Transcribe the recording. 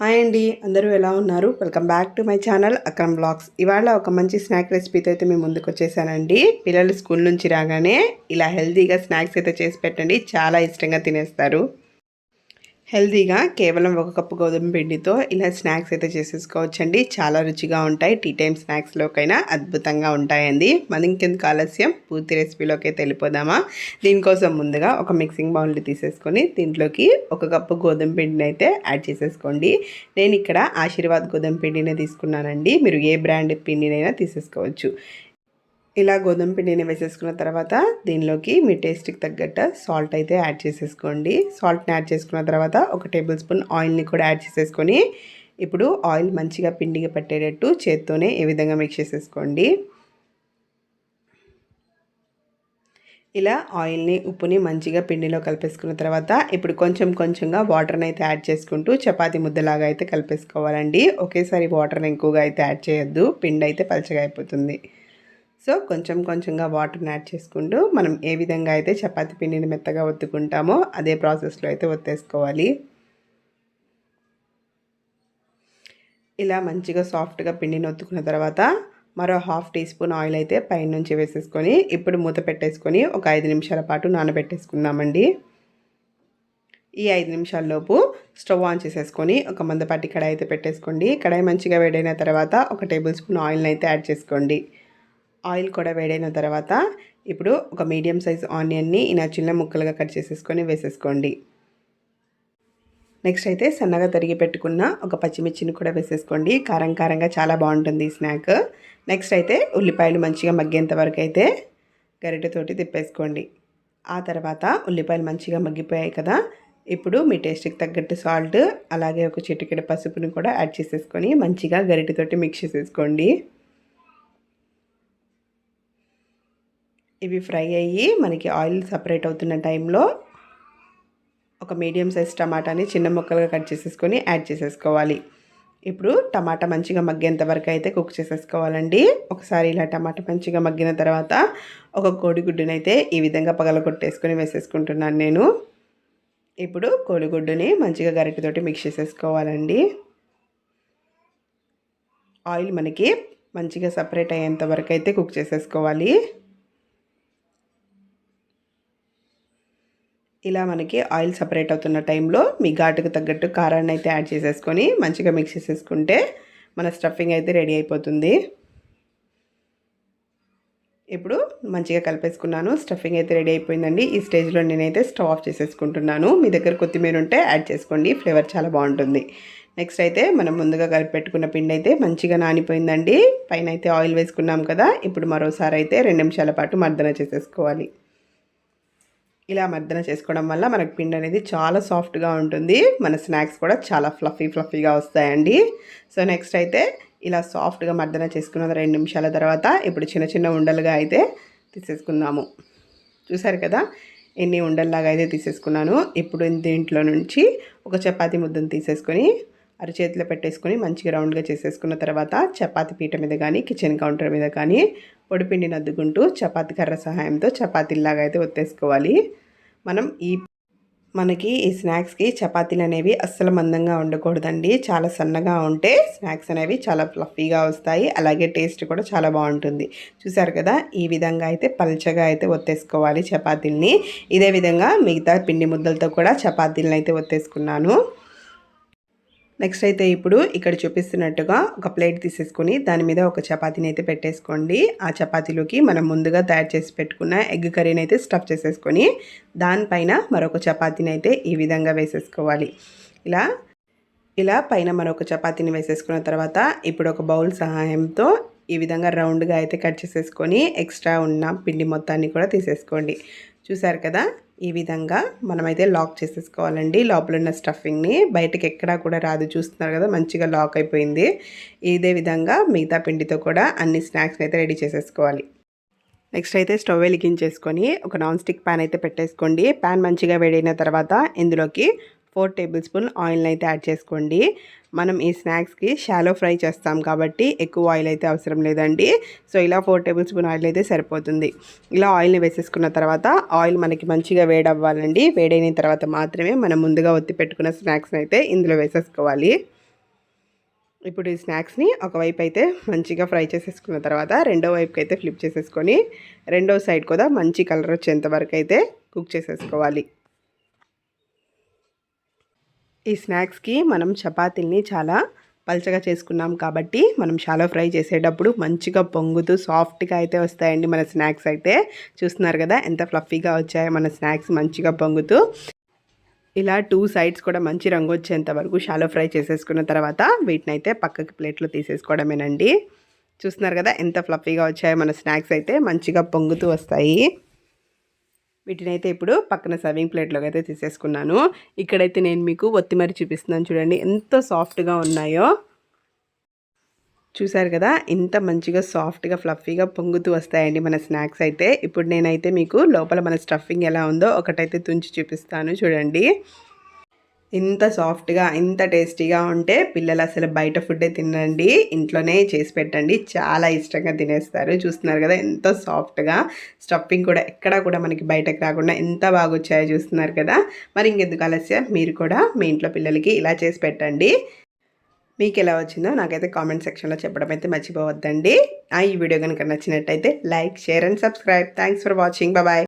Hi అండి అందరూ ఎలా ఉన్నారు? Welcome back to my channel Akram blogs. ఇవాళ ఒక మంచి స్నాక్ రెసిపీతో అయితే మేము ముందుకు వచ్చేసానండి. పిల్లలు స్కూల్ నుంచి రాగానే ఇలా హెల్తీగా స్నాక్స్ అయితే చేసి పెట్టండి. చాలా ఇష్టంగా తినేస్తారు. హెల్తీగా కేవలం ఒక కప్పు గోధుమ పిండితో ఇలా స్నాక్స్ అయితే చేసేసుకోవచ్చండి. చాలా రుచిగా ఉంటాయి. టీ టైం స్నాక్స్లోకైనా అద్భుతంగా ఉంటాయండి. మనం ఇంకెందుకు ఆలస్యం? పూర్తి రెసిపీలోకి వెళ్ళిపోదామా? దీనికోసం ముందుగా ఒక మిక్సింగ్ బౌల్ని తీసేసుకొని దీంట్లోకి ఒక కప్పు గోధుమ పిండిని అయితే యాడ్ చేసేసుకోండి. నేను ఇక్కడ ఆశీర్వాద్ గోధుమ పిండినే తీసుకున్నానండి. మీరు ఏ బ్రాండ్ పిండినైనా తీసేసుకోవచ్చు. ఇలా గోధుమ పిండిని వేసేసుకున్న తర్వాత దీనిలోకి మీ టేస్ట్కి తగ్గట్టు సాల్ట్ అయితే యాడ్ చేసేసుకోండి. సాల్ట్ని యాడ్ చేసుకున్న తర్వాత ఒక టేబుల్ స్పూన్ ఆయిల్ని కూడా యాడ్ చేసేసుకొని ఇప్పుడు ఆయిల్ మంచిగా పిండిగా పట్టేటట్టు చేత్తోనే ఏ విధంగా మిక్స్ చేసేసుకోండి. ఇలా ఆయిల్ని ఉప్పుని మంచిగా పిండిలో కలిపేసుకున్న తర్వాత ఇప్పుడు కొంచెం కొంచెంగా వాటర్ని అయితే యాడ్ చేసుకుంటూ చపాతీ ముద్దలాగా అయితే కలిపేసుకోవాలండి. ఒకేసారి వాటర్ని ఎక్కువగా అయితే యాడ్ చేయొద్దు. పిండి అయితే పలచగా అయిపోతుంది. సో కొంచెం కొంచెంగా వాటర్ని యాడ్ చేసుకుంటూ మనం ఏ విధంగా అయితే చపాతి పిండిని మెత్తగా ఒత్తుకుంటామో అదే ప్రాసెస్లో అయితే ఒత్తేసుకోవాలి. ఇలా మంచిగా సాఫ్ట్గా పిండిని ఒత్తుకున్న తర్వాత మరో హాఫ్ టీ స్పూన్ ఆయిల్ అయితే పైనుంచి వేసేసుకొని ఇప్పుడు మూత పెట్టేసుకొని ఒక ఐదు నిమిషాల పాటు నానబెట్టేసుకుందామండి. ఈ ఐదు నిమిషాల్లోపు స్టవ్ ఆన్ చేసేసుకొని ఒక మందపాటి కడాయి అయితే పెట్టేసుకోండి. కడాయి మంచిగా వేడైన తర్వాత ఒక టేబుల్ స్పూన్ ఆయిల్ని అయితే యాడ్ చేసుకోండి. ఆయిల్ కూడా వేడైన తర్వాత ఇప్పుడు ఒక మీడియం సైజ్ ఆనియన్ని ఇలా చిన్న ముక్కలుగా కట్ చేసేసుకొని వేసేసుకోండి. నెక్స్ట్ అయితే సన్నగా తరిగి పెట్టుకున్న ఒక పచ్చిమిర్చిని కూడా వేసేసుకోండి. కారం కారంగా చాలా బాగుంటుంది ఈ స్నాక్. నెక్స్ట్ అయితే ఉల్లిపాయలు మంచిగా మగ్గేంత వరకు అయితే గరిటెతోటి తిప్పేసుకోండి. ఆ తర్వాత ఉల్లిపాయలు మంచిగా మగ్గిపోయాయి కదా ఇప్పుడు మీ టేస్ట్కి తగ్గట్టు సాల్ట్ అలాగే ఒక చిటికెడ పసుపుని కూడా యాడ్ చేసేసుకొని మంచిగా గరిటెతోటి మిక్స్ చేసేసుకోండి. ఇవి ఫ్రై అయ్యి మనకి ఆయిల్ సపరేట్ అవుతున్న టైంలో ఒక మీడియం సైజ్ టమాటాని చిన్న ముక్కలుగా కట్ చేసేసుకొని యాడ్ చేసేసుకోవాలి. ఇప్పుడు టమాటా మంచిగా మగ్గేంత వరకు అయితే కుక్ చేసేసుకోవాలండి. ఒకసారి ఇలా టమాటా మంచిగా మగ్గిన తర్వాత ఒక కోడిగుడ్డుని అయితే ఈ విధంగా పగలగొట్టేసుకొని వేసేసుకుంటున్నాను నేను. ఇప్పుడు కోడిగుడ్డుని మంచిగా గరిటెతోటి మిక్స్ చేసేసుకోవాలండి. ఆయిల్ మనకి మంచిగా సపరేట్ అయ్యేంత వరకు అయితే కుక్ చేసేసుకోవాలి. ఇలా మనకి ఆయిల్ సపరేట్ అవుతున్న టైంలో మీ ఘాటుకు తగ్గట్టు కారాన్ని అయితే యాడ్ చేసేసుకొని మంచిగా మిక్స్ చేసేసుకుంటే మన స్టఫింగ్ అయితే రెడీ అయిపోతుంది. ఇప్పుడు మంచిగా కలిపేసుకున్నాను. స్టఫింగ్ అయితే రెడీ అయిపోయిందండి. ఈ స్టేజ్లో నేనైతే స్టవ్ ఆఫ్ చేసేసుకుంటున్నాను. మీ దగ్గర కొత్తిమీర ఉంటే యాడ్ చేసుకోండి. ఫ్లేవర్ చాలా బాగుంటుంది. నెక్స్ట్ అయితే మనం ముందుగా కలిపెట్టుకున్న పిండి అయితే మంచిగా నానిపోయిందండి. పైన అయితే ఆయిల్ వేసుకున్నాం కదా. ఇప్పుడు మరోసారి అయితే రెండు నిమిషాల పాటు మర్దన చేసేసుకోవాలి. ఇలా మర్దన చేసుకోవడం వల్ల మనకు పిండి అనేది చాలా సాఫ్ట్గా ఉంటుంది. మన స్నాక్స్ కూడా చాలా ఫ్లఫీ ఫ్లఫీగా వస్తాయండి. సో నెక్స్ట్ అయితే ఇలా సాఫ్ట్గా మర్దన చేసుకున్న రెండు నిమిషాల తర్వాత ఇప్పుడు చిన్న చిన్న ఉండలుగా అయితే తీసేసుకుందాము. చూసారు కదా? ఎన్ని ఉండల్లాగా అయితే తీసేసుకున్నాను. ఇప్పుడు దీంట్లో నుంచి ఒక చపాతీ ముద్దను తీసేసుకొని అరచేతిలో పెట్టేసుకొని మంచిగా రౌండ్గా చేసేసుకున్న తర్వాత చపాతి పీట మీద కానీ కిచెన్ కౌంటర్ మీద కానీ పొడిపిండిని అద్దుకుంటూ చపాతి కర్ర సహాయంతో చపాతీలాగా అయితే ఒత్తేసుకోవాలి. మనం ఈ మనకి ఈ స్నాక్స్కి చపాతీలు అనేవి అస్సలు మందంగా ఉండకూడదండి. చాలా సన్నగా ఉంటే స్నాక్స్ అనేవి చాలా ఫ్లఫీగా వస్తాయి. అలాగే టేస్ట్ కూడా చాలా బాగుంటుంది. చూసారు కదా ఈ విధంగా అయితే పల్చగా అయితే ఒత్తేసుకోవాలి చపాతీల్ని. ఇదే విధంగా మిగతా పిండి ముద్దలతో కూడా చపాతీలను అయితే ఒత్తేసుకున్నాను. నెక్స్ట్ అయితే ఇప్పుడు ఇక్కడ చూపిస్తున్నట్టుగా ఒక ప్లేట్ తీసేసుకొని దాని మీద ఒక చపాతీని అయితే పెట్టేసుకోండి. ఆ చపాతీలోకి మనం ముందుగా తయారు చేసి పెట్టుకున్న ఎగ్ కర్రీని అయితే స్టఫ్ చేసేసుకొని దానిపైన మరొక చపాతీని అయితే ఈ విధంగా వేసేసుకోవాలి. ఇలా ఇలా పైన మరొక చపాతీని వేసేసుకున్న తర్వాత ఇప్పుడు ఒక బౌల్ సహాయంతో ఈ విధంగా రౌండ్గా అయితే కట్ చేసేసుకొని ఎక్స్ట్రా ఉన్న పిండి మొత్తాన్ని కూడా తీసేసుకోండి. చూసారు కదా? ఈ విధంగా మనమైతే లాక్ చేసేసుకోవాలండి. లోపల ఉన్న స్టఫింగ్ని బయటకి ఎక్కడా కూడా రాదు. చూస్తున్నారు కదా మంచిగా లాక్ అయిపోయింది. ఇదే విధంగా మిగతా పిండితో కూడా అన్ని స్నాక్స్ని అయితే రెడీ చేసేసుకోవాలి. నెక్స్ట్ అయితే స్టవ్ వెలిగించేసుకొని ఒక నాన్ స్టిక్ ప్యాన్ అయితే పెట్టేసుకోండి. ప్యాన్ మంచిగా వేడైన తర్వాత ఇందులోకి ఫోర్ టేబుల్ స్పూన్ ఆయిల్ని అయితే యాడ్ చేసుకోండి. మనం ఈ స్నాక్స్కి షాలో ఫ్రై చేస్తాం కాబట్టి ఎక్కువ ఆయిల్ అయితే అవసరం లేదండి. సో ఇలా ఫోర్ టేబుల్ స్పూన్ ఆయిల్ అయితే సరిపోతుంది. ఇలా ఆయిల్ని వేసేసుకున్న తర్వాత ఆయిల్ మనకి మంచిగా వేడవ్వాలండి. వేడైన తర్వాత మాత్రమే మనం ముందుగా ఒత్తి పెట్టుకున్న స్నాక్స్ని అయితే ఇందులో వేసేసుకోవాలి. ఇప్పుడు ఈ స్నాక్స్ని ఒకవైపు అయితే మంచిగా ఫ్రై చేసేసుకున్న తర్వాత రెండో వైపుకి అయితే ఫ్లిప్ చేసేసుకొని రెండో సైడ్ కూడా మంచి కలర్ వచ్చేంత వరకు అయితే కుక్ చేసేసుకోవాలి. ఈ స్నాక్స్కి మనం చపాతీల్ని చాలా పల్చగా చేసుకున్నాం కాబట్టి మనం షాలో ఫ్రై చేసేటప్పుడు మంచిగా పొంగుతూ సాఫ్ట్గా అయితే వస్తాయండి మన స్నాక్స్ అయితే. చూస్తున్నారు కదా ఎంత ఫ్లఫీగా వచ్చాయో మన స్నాక్స్ మంచిగా పొంగుతూ. ఇలా టూ సైడ్స్ కూడా మంచి రంగు వచ్చేంత వరకు షాలో ఫ్రై చేసేసుకున్న తర్వాత వీటిని అయితే పక్కకి ప్లేట్లో తీసేసుకోవడమేనండి. చూస్తున్నారు కదా ఎంత ఫ్లఫీగా వచ్చాయో మన స్నాక్స్ అయితే మంచిగా పొంగుతూ వస్తాయి. వీటినైతే ఇప్పుడు పక్కన సర్వింగ్ ప్లేట్లోకి అయితే తీసేసుకున్నాను. ఇక్కడైతే నేను మీకు ఒత్తిమరి చూపిస్తున్నాను చూడండి ఎంత సాఫ్ట్గా ఉన్నాయో. చూసారు కదా ఇంత మంచిగా సాఫ్ట్గా ఫ్లఫీగా పొంగుతూ వస్తాయండి మన స్నాక్స్ అయితే. ఇప్పుడు నేనైతే మీకు లోపల మన స్టఫింగ్ ఎలా ఉందో ఒకటైతే తుంచి చూపిస్తాను చూడండి. ఇంత సాఫ్ట్గా ఇంత టేస్టీగా ఉంటే పిల్లలు అసలు బయట ఫుడ్డే తినండి ఇంట్లోనే చేసి పెట్టండి. చాలా ఇష్టంగా తినేస్తారు. చూస్తున్నారు కదా ఎంత సాఫ్ట్గా. స్టఫింగ్ కూడా ఎక్కడా కూడా మనకి బయటకు రాకుండా ఎంత బాగా వచ్చాయో చూస్తున్నారు కదా. మరి ఇంకెందుకు ఆలస్యం? మీరు కూడా మీ ఇంట్లో పిల్లలకి ఇలా చేసి పెట్టండి. మీకు ఎలా వచ్చిందో నాకైతే కామెంట్ సెక్షన్లో చెప్పడం అయితే మర్చిపోవద్దండి. ఆ ఈ వీడియో కనుక నచ్చినట్టయితే like share and subscribe. Thanks for watching. Bye.